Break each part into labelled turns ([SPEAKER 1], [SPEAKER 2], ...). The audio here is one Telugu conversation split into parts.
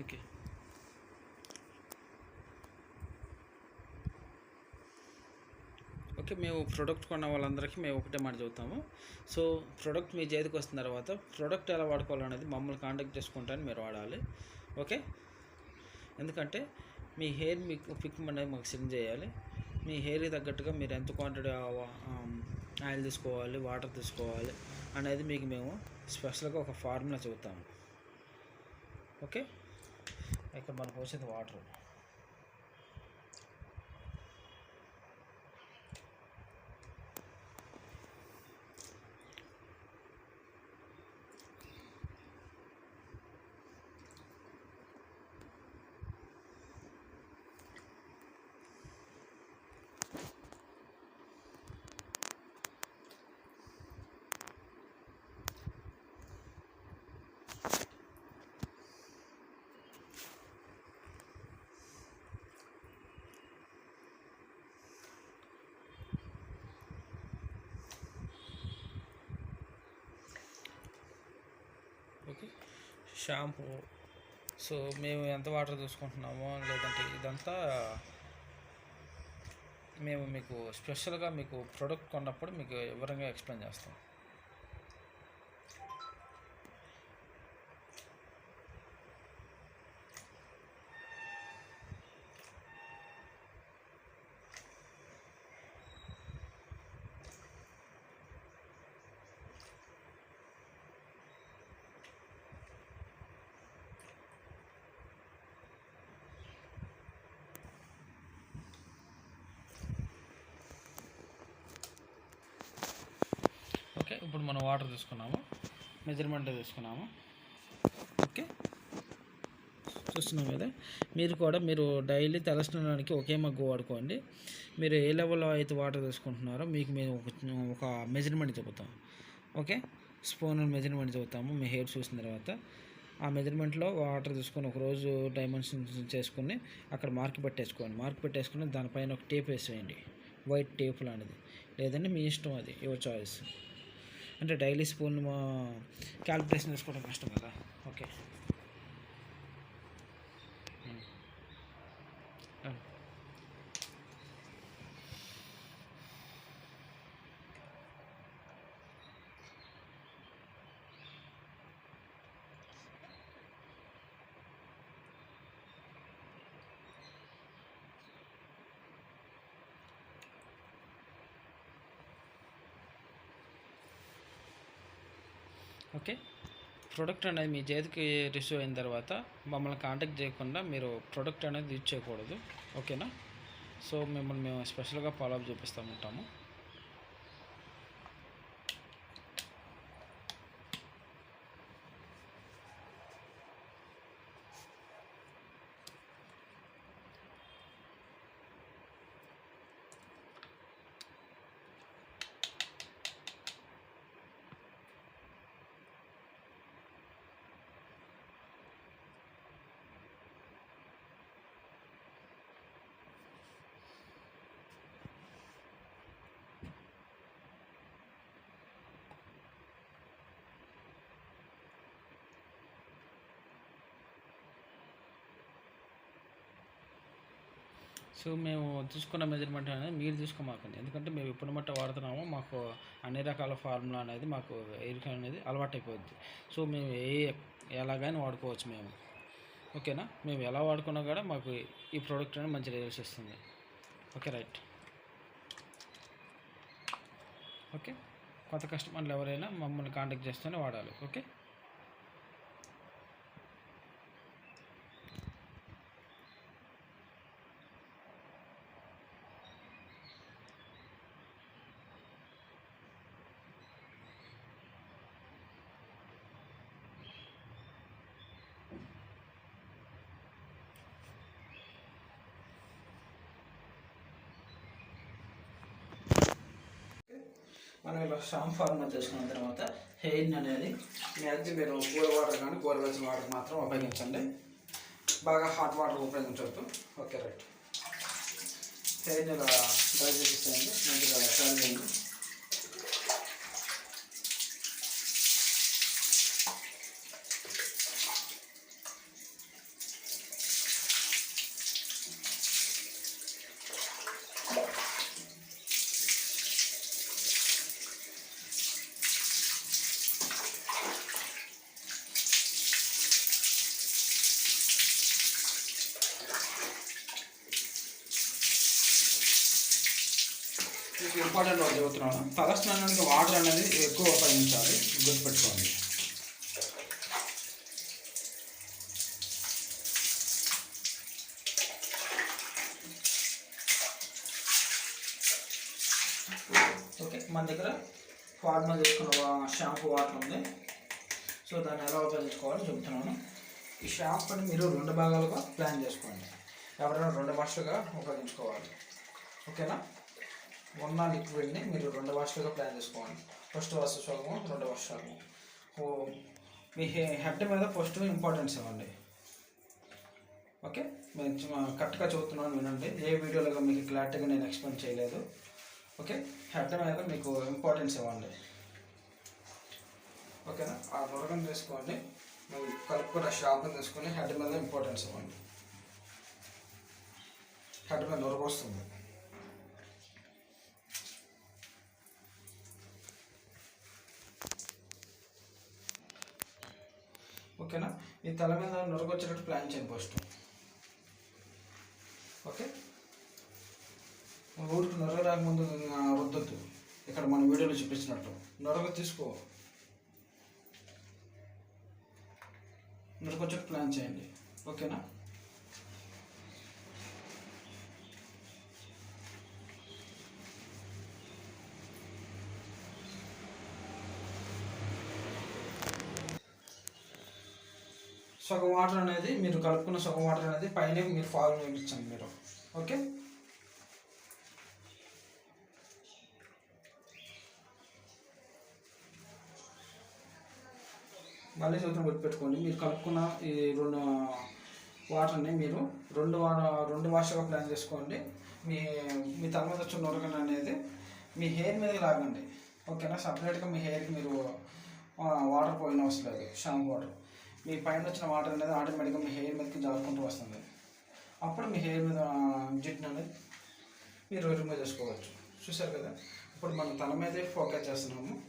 [SPEAKER 1] ఓకే. ఓకే మేము ప్రోడక్ట్ కొన్న వాళ్ళందరికీ మేము ఒకటే మాట చెబుతాము. సో ప్రోడక్ట్ మీ చేతికి వస్తున్న తర్వాత ప్రోడక్ట్ ఎలా వాడుకోవాలనేది మమ్మల్ని కాంటాక్ట్ చేసుకుంటాను మీరు వాడాలి. ఓకే? ఎందుకంటే మీ హెయిర్ మీకు పిక్ అనేది మాకు సెండ్ చేయాలి. మీ హెయిర్కి తగ్గట్టుగా మీరు ఎంత క్వాంటిటీ ఆయిల్ తీసుకోవాలి వాటర్ తీసుకోవాలి అనేది మీకు మేము స్పెషల్గా ఒక ఫార్ములా చెబుతాము. ఓకే? ఇక్కడ మనకు వచ్చేది వాటర్ ఓకే షాంపూ. సో మేము ఎంత వాటర్ చూసుకుంటున్నామో లేదంటే ఇదంతా మేము మీకు స్పెషల్గా మీకు ప్రోడక్ట్ కొన్నప్పుడు మీకు వివరంగా ఎక్స్ప్లెయిన్ చేస్తాం ఓకే ఇప్పుడు మనం వాటర్ తీసుకున్నాము. మెజర్మెంట్ తీసుకున్నాము. ఓకే చూస్తున్నాం కదా. మీరు కూడా మీరు డైలీ తలస్నానానికి ఒకే మగ్గు వాడుకోండి. మీరు ఏ లెవెల్లో అయితే వాటర్ తీసుకుంటున్నారో మీకు మేము ఒక మెజర్మెంట్ చెబుతాం. ఓకే స్పూన్ మెజర్మెంట్ చెబుతాము. మీ హెయిర్ చూసిన తర్వాత. ఆ మెజర్మెంట్లో వాటర్ తీసుకొని ఒక రోజు డైమెన్షన్స్ చేసుకుని అక్కడ మార్క్ పెట్టేసుకోండి. మార్క్ పెట్టేసుకుని దానిపైన ఒక టేప్ వేసేయండి. వైట్ టేప్ లాంటిది. లేదంటే మీ ఇష్టం అది. యువర్ చాయిస్ అంటే డైలీ స్పూన్ క్యాలిక్యులేషన్ చేసుకోవడం కష్టం కదా. Okay um. ఆ. ఓకే. ప్రోడక్ట్ అనేది మీ చేతికి రిసీవ్ అయిన తర్వాత మమ్మల్ని కాంటాక్ట్ చేయకుండా మీరు ప్రోడక్ట్ అనేది యూజ్ చేయకూడదు. ఓకేనా? సో మిమ్మల్ని మేము స్పెషల్గా ఫాలోఅప్ చూపిస్తూ ఉంటాము. సో మేము తీసుకున్న మెజర్మెంట్ అనేది మీరు తీసుకోమాకండి. ఎందుకంటే మేము ఎప్పుడు మట్ట వాడుతున్నామో మాకు అన్ని రకాల ఫార్ములా అనేది మాకు ఎయిర్ అనేది అలవాటైపోద్ది. సో మేము ఏ ఎలాగైనా వాడుకోవచ్చు మేము. ఓకేనా? మేము ఎలా వాడుకున్నా కూడా మాకు ఈ ప్రోడక్ట్ అనేది మంచి రిజల్ట్స్ ఇస్తుంది. Okay right. ఓకే? కొత్త కస్టమర్లు ఎవరైనా మమ్మల్ని కాంటాక్ట్ చేస్తేనే వాడాలి. ఓకే? మనం ఇలా షాంప్ ఫార్ములా చేసుకున్న తర్వాత హెయిర్ అనేది నేతి మీరు కూర వాటర్ కానీ గోరువెచ్చని వాటర్ మాత్రం ఉపయోగించండి. బాగా హాట్ వాటర్ ఉపయోగించవద్దు ఓకే రైట్ హెయిర్ని ఇలా డ్రై చేసేయండి మంచిగా టర్న్ చేయండి. ఇంపార్టెంట్ వాళ్ళు చెబుతున్నాను తలస్నానానికి వాటర్ అనేది ఎక్కువ ఉపయోగించాలి. గుర్తుపెట్టుకోండి. ఓకే మన దగ్గర ఫార్మల్ తీసుకున్న షాంపూ వాటర్ ఉంది. సో దాన్ని ఎలా ఉపయోగించుకోవాలో చెబుతున్నాను ఈ షాంపూని మీరు రెండు భాగాలుగా ప్లాన్ చేసుకోండి. ఎవరైనా రెండు భాషలుగా ఉపయోగించుకోవాలి. ఓకేనా? ఉన్న లిక్విడ్ని మీరు రెండు వాష్లుగా ప్లాన్ చేసుకోవాలి ఫస్ట్ వాష్ రెండు వాష్ ఓ మీ హె హెడ్ మీద ఫస్ట్ ఇంపార్టెన్స్ ఇవ్వండి. ఓకే నేను కరెక్ట్గా చదువుతున్నాను వినండి. ఏ వీడియోలో మీకు క్లారిటీగా నేను ఎక్స్ప్లెయిన్ చేయలేదు. ఓకే హెడ్ మీద మీకు ఇంపార్టెన్స్ ఇవ్వండి. ఓకేనా ఆ నొరగం తీసుకోండి. మీరు కలుపుకున్న షాంపూ తీసుకొని హెడ్ మీద ఇంపార్టెన్స్ ఇవ్వండి. హెడ్ మీద నొరగ ఓకేనా? ఈ తల మీద నొరగ వచ్చేటట్టు ప్లాన్ చేయండి ఫస్ట్. ఓకే? ఊరికి నొరగ రాకముందు ఆ, ఇక్కడ మన వీడియోలో చూపించినట్టు. నొరగ తీసుకో. నొరగ ప్లాన్ చేయండి. ఓకేనా? సగం వాటర్ అనేది మీరు కలుపుకున్న సగం వాటర్ అనేది పైన మీరు ఫాలో వేయించండి మీరు. ఓకే? మళ్ళీ సంవత్సరం గుర్తుపెట్టుకోండి మీరు కలుపుకున్న ఈ రెండు వాటర్ని మీరు రెండు వార రెండు వాషగా ప్లాన్ చేసుకోండి. మీ మీ తల మీద వచ్చిన నొరగన అనేది మీ హెయిర్ మీద లాగండి. ఓకేనా? సపరేట్గా మీ హెయిర్కి మీరు వాటర్ పోయిన అవసరం లేదు. Shampoo water. మీ పైన వచ్చిన వాటర్ అనేది ఆటోమేటిక్గా మీ హెయిర్ మీదకి జారుకుంటూ వస్తుంది. అప్పుడు మీ హెయిర్ మీద జిడ్డు అనేది మీరు రిమూవ్ చేసుకోవచ్చు. చూసారు కదా? ఇప్పుడు మనం తల మీదే ఫోకస్ చేస్తున్నాము.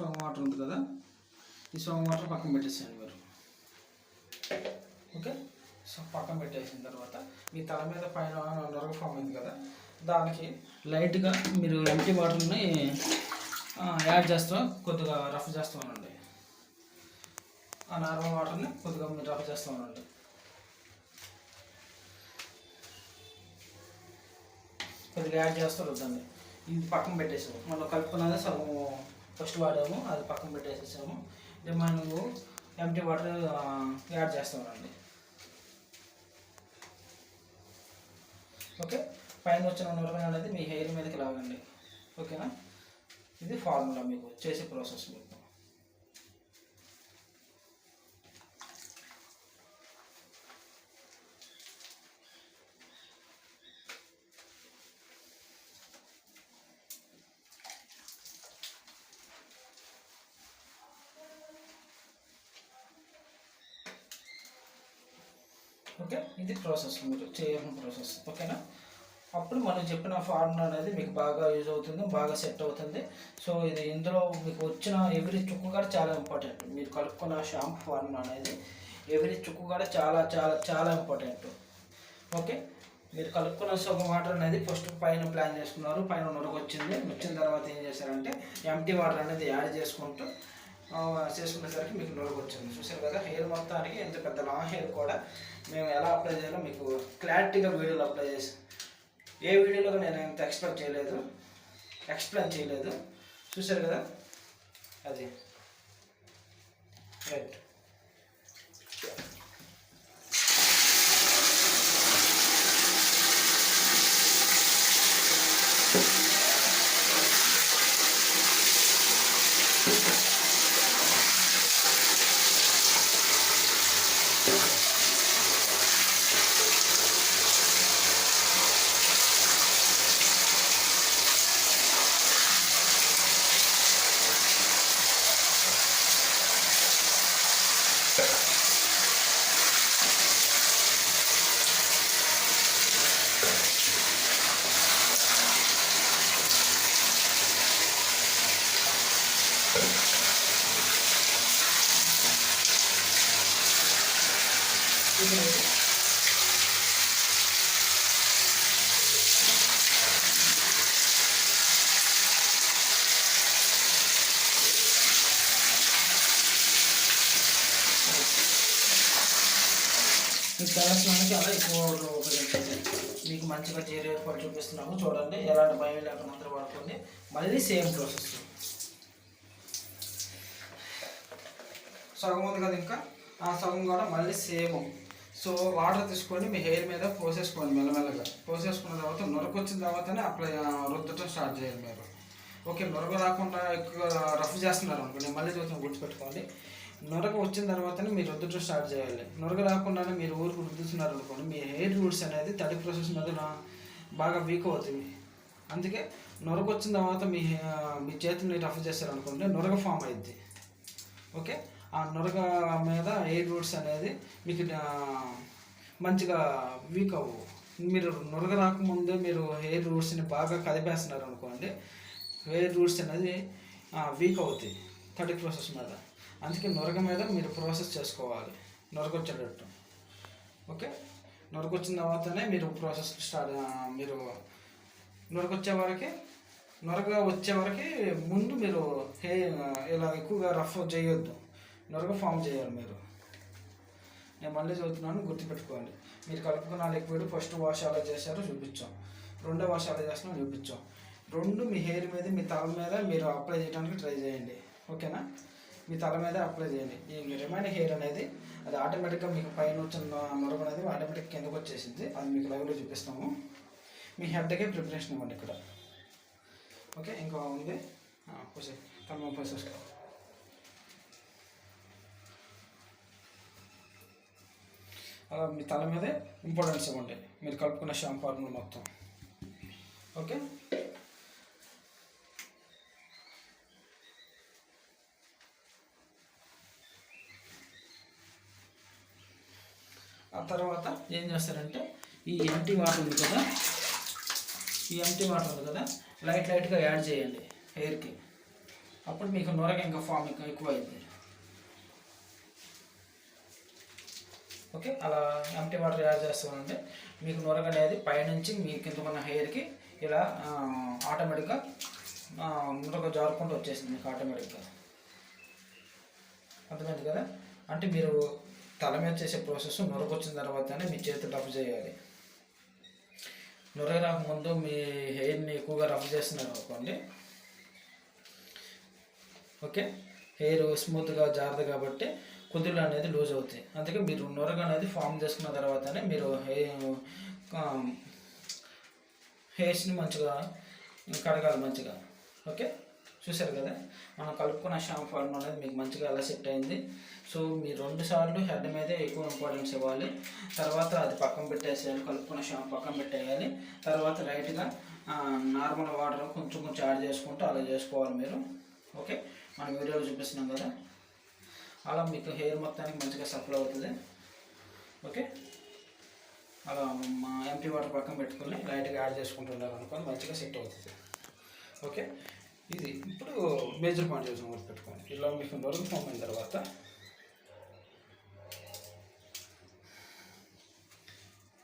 [SPEAKER 1] స్ట్రాంగ్ వాటర్ ఉంది కదా? ఈ స్ట్రాంగ్ వాటర్ పక్కన పెట్టేసేయండి మీరు. ఓకే? సో పక్కన పెట్టేసిన తర్వాత మీ తల మీద పైన నొరగ ఫామ్ అయింది కదా? దానికి లైట్గా మీరు ఎంటీ వాటర్ని యాడ్ చేస్తూ కొద్దిగా రఫ్ చేస్తూ ఉండండి. ఆ నార్మల్ వాటర్ని కొద్దిగా మీరు రఫ్ చేస్తూ ఉండండి. కొద్దిగా యాడ్ చేస్తూ వద్దండి ఇది పక్కన పెట్టేసాము మనం కలుపుకున్నది సగం ఫస్ట్ వాడాము అది పక్కన పెట్టేసేసాము. రిమైనింగ్ ఎంటీ వాటర్ యాడ్ చేస్తామండి. ఓకే? పైన వచ్చిన నూనె అనేది మీ హెయిర్ మీదకి లాగండి. ఓకేనా? ఇది ఫార్ములా మీకు చేసే ప్రాసెస్ మీకు. ఓకే? ఇది ప్రాసెస్ మీరు చేయాల్సిన ప్రాసెస్ ఓకేనా? అప్పుడు మనం చెప్పిన ఫార్ములా అనేది మీకు బాగా యూజ్ అవుతుంది బాగా సెట్ అవుతుంది. సో ఇది ఇందులో మీకు వచ్చిన ఎవ్రీ చుక్కు కూడా చాలా ఇంపార్టెంట్ మీరు కలుపుకున్న షాంపూ ఫార్ములా అనేది ఎవ్రీ చుక్కు కూడా చాలా చాలా చాలా ఇంపార్టెంట్ ఓకే? మీరు కలుపుకున్న సగం వాటర్ అనేది ఫస్ట్ పైన ప్లాన్ చేసుకున్నారు. పైన నొరగ వచ్చింది. వచ్చిన తర్వాత ఏం చేశారంటే ఎంటీ వాటర్ అనేది యాడ్ చేసుకుంటూ చేసుకునేసరికి మీకు నొరగ వచ్చింది చూసారు కదా హెయిర్ మొత్తానికి ఎంత పెద్ద లాంగ్ హెయిర్ కూడా మేము ఎలా అప్లై చేయాలో మీకు క్లారిటీగా వీడియోలో అప్లై చేసి ఏ వీడియోలో నేను ఎంత ఎక్స్ప్లెయిన్ చేయలేదు. ఎక్స్ప్లెయిన్ చేయలేదు. చూసారు కదా? అది. రైట్ తెలంగాణ చాలా ఎక్కువ మీకు మంచిగా చీర ఏర్పాటు చూపిస్తున్నాము. చూడండి ఎలాంటి భయం లేకుండా అందరూ వాడుకోండి మళ్ళీ సేమ్ ప్రాసెస్ సగం ఉంది కదా ఇంకా? ఆ సగం కూడా మళ్ళీ సేమ్. సో వాటర్ తీసుకొని మీ హెయిర్ మీద పోసేసుకోండి మెల్లమెల్లగా. పోసేసుకున్న తర్వాత నొరకు వచ్చిన తర్వాతనే అప్లై రుద్దటం స్టార్ట్ చేయాలి మీరు. ఓకే నొరగ రాకుండా ఎక్కువ రఫ్ చేస్తున్నారు అనుకోండి మళ్ళీ చూస్తాను గుర్తుపెట్టుకోండి నొరగ వచ్చిన తర్వాతనే మీరు రుద్దటం స్టార్ట్ చేయాలి. నొరగ రాకుండానే మీరు ఊరికి రుద్దుతున్నారు అనుకోండి మీ హెయిర్ రూట్స్ అనేది తడి ప్రాసెస్ మీద బాగా వీక్ అవుతుంది. అందుకే నొరకు వచ్చిన తర్వాత మీ మీ చేతిని రఫ్ చేస్తారు అనుకోండి నొరగ ఫామ్ అయింది ఓకే? ఆ నొరగ మీద ఎయిర్ రూట్స్ అనేది మీకు మంచిగా వీక్ అవ్వవు మీరు నొరగ రాకముందే మీరు హెయిర్ రూట్స్ని బాగా కదిపేస్తున్నారు అనుకోండి హెయిర్ రూట్స్ అనేది వీక్ అవుతాయి థర్టీ ప్రాసెస్ మీద. అందుకే నొరగ మీద మీరు ప్రాసెస్ చేసుకోవాలి నొరగొచ్చేటట్టు. ఓకే? నొరకొచ్చిన తర్వాతనే మీరు ప్రాసెస్ స్టార్ట్ మీరు నొరకొచ్చే వచ్చే వరకే నొరగ వచ్చే వరకు ముందు మీరు హే ఇలా ఎక్కువగా రఫ్ చేయొద్దు. నొరగ ఫామ్ చేయాలి మీరు. నేను మళ్ళీ చదువుతున్నాను గుర్తుపెట్టుకోండి. మీరు కలుపుకున్న లిక్విడ్ ఫస్ట్ వాష్ అలా చేశారో చూపించాం. రెండో వాష్ అలా చేస్తున్నాం చూపించాం. రెండు మీ హెయిర్ మీద మీ తల మీద మీరు అప్లై చేయడానికి ట్రై చేయండి. ఓకేనా? మీ తల మీద అప్లై చేయండి. ఈ రిమైన్ హెయిర్ అనేది అది ఆటోమేటిక్గా మీకు పైన వచ్చిన నొరగ అనేది ఆటోమేటిక్ కిందకు వచ్చేసింది. అది మీకు లైవ్లో చూపిస్తాము. మీ హెడ్కే ప్రిపరేషన్ ఇవ్వండి ఇక్కడ. ఓకే? ఇంకా ఉంది. పోసే తమ పోసేసుకో మీ తల మీదే ఇంపార్టెన్స్ ఇవ్వండి. మీరు కలుపుకున్న షాంపూ ఫార్ములా మొత్తం. ఓకే? ఆ తర్వాత ఏం చేస్తారంటే ఈ ఎంటీ వాటర్ ఉంది కదా ఈ ఎంటీ వాటర్ ఉంది కదా లైట్ లైట్గా యాడ్ చేయండి హెయిర్కి అప్పుడు మీకు నొరగ ఇంకా ఫామ్ ఇంకా ఎక్కువ అయింది ఓకే? అలా ఎంటీ వాటర్ యాడ్ చేస్తామంటే మీకు నొరగ అనేది పైనుంచి మీ కింద ఉన్న హెయిర్కి ఇలా ఆటోమేటిక్గా నొరగ జారుకుంటూ వచ్చేసింది మీకు ఆటోమేటిక్గా అర్థమైంది కదా? అంటే మీరు తల మీద చేసే ప్రాసెస్ నొరగ వచ్చిన తర్వాతనే మీ చేతులు రఫ్ చేయాలి. నొరగ రాకముందు మీ హెయిర్ని ఎక్కువగా రఫ్ చేస్తున్నారు అనుకోండి. ఓకే? హెయిర్ స్మూత్గా జారదు కాబట్టి కుదుళ్ళు అనేది లూజ్ అవుతాయి. అందుకే మీరు నొరగ అనేది ఫామ్ చేసుకున్న తర్వాతనే మీరు హెయిర్ హెయిర్స్ని మంచిగా కడగాలి మంచిగా. ఓకే? చూసారు కదా? మనం కలుపుకున్న షాంపూ ఫార్మ్ అనేది మీకు మంచిగా ఎలా సెట్ అయింది. సో మీరు రెండు సార్లు హెడ్ మీదే ఎక్కువ ఇంపార్టెన్స్ ఇవ్వాలి. తర్వాత అది పక్కన పెట్టేసేయాలి కలుపుకున్న షాంపూ పక్కన పెట్టేయాలి. తర్వాత లైట్గా నార్మల్ వాటర్ కొంచెం కొంచెం యాడ్ చేసుకుంటూ అలా చేసుకోవాలి మీరు. ఓకే? మన వీడియోలో చూపిస్తున్నాం కదా? అలా మీకు హెయిర్ మొత్తానికి మంచిగా సప్లై అవుతుంది. ఓకే అలా మా ఎంటీ వాటర్ పక్కన పెట్టుకుని లైట్గా యాడ్ చేసుకుంటున్నారు అనుకోని మంచిగా సెట్ అవుతుంది. ఓకే ఇది ఇప్పుడు మేజర్ పాయింట్ చేసిన గుర్తు పెట్టుకోండి. ఇలా మీకు వరకు ఫామ్ అయిన తర్వాత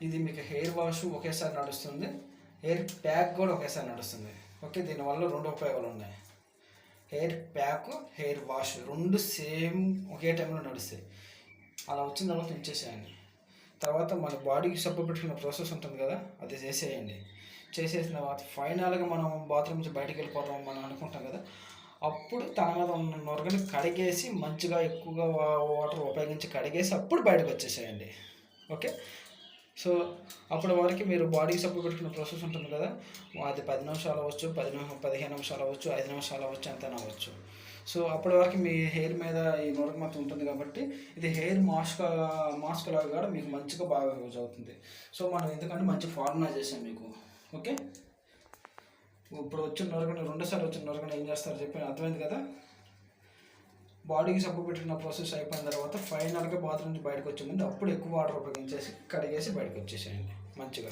[SPEAKER 1] ఇది మీకు హెయిర్ వాష్ ఒకేసారి నడుస్తుంది. హెయిర్ ప్యాక్ కూడా ఒకేసారి నడుస్తుంది. ఓకే దీనివల్ల రెండు ఉపయోగాలు ఉన్నాయి. హెయిర్ ప్యాక్ హెయిర్ వాష్ రెండు సేమ్ ఒకే టైంలో నడుస్తాయి. అలా వచ్చిన తర్వాత ఉంచేసేయండి తర్వాత మన బాడీకి సబ్బు పెట్టుకున్న ప్రాసెస్ ఉంటుంది కదా అది చేసేయండి. చేసేసిన తర్వాత ఫైనల్గా మనం బాత్రూమ్ నుంచి బయటకు వెళ్ళిపోతాం మనం అనుకుంటాం కదా అప్పుడు తన మీద ఉన్న నొరగని కడిగేసి మంచిగా ఎక్కువగా వా- వాటర్ ఉపయోగించి కడిగేసి అప్పుడు బయటకు వచ్చేసేయండి. ఓకే? సో అప్పుడు వరకు మీరు బాడీకి సబ్బు పెట్టుకున్న ప్రాసెస్ ఉంటుంది కదా. అది పది నిమిషాలు అవ్వచ్చు పది పదిహేను నిమిషాలు అవ్వచ్చు ఐదు నిమిషాలు అవ్వచ్చు ఎంత అవ్వచ్చు. సో అప్పటి వరకు మీ హెయిర్ మీద ఈ నూరక మొత్తం ఉంటుంది కాబట్టి ఇది హెయిర్ మాస్క్ మాస్క్ లాగా కూడా మీకు మంచిగా బాగా యూజ్ అవుతుంది. సో మనం ఎందుకంటే మంచి ఫార్ములా చేసాం మీకు. ఓకే? ఇప్పుడు వచ్చిన నొరకని రెండోసారి వచ్చిన నొరకని ఏం చేస్తారో చెప్పి అర్థమైంది కదా? బాడీకి సబ్బు పెట్టిన ప్రాసెస్ అయిపోయిన తర్వాత ఫైనల్గా బాత్రూమ్ నుంచి బయటకు వచ్చే ముందు అప్పుడు ఎక్కువ వాటర్ ఉపయోగించేసి కడిగేసి బయటకు వచ్చేసేయండి. మంచిగా.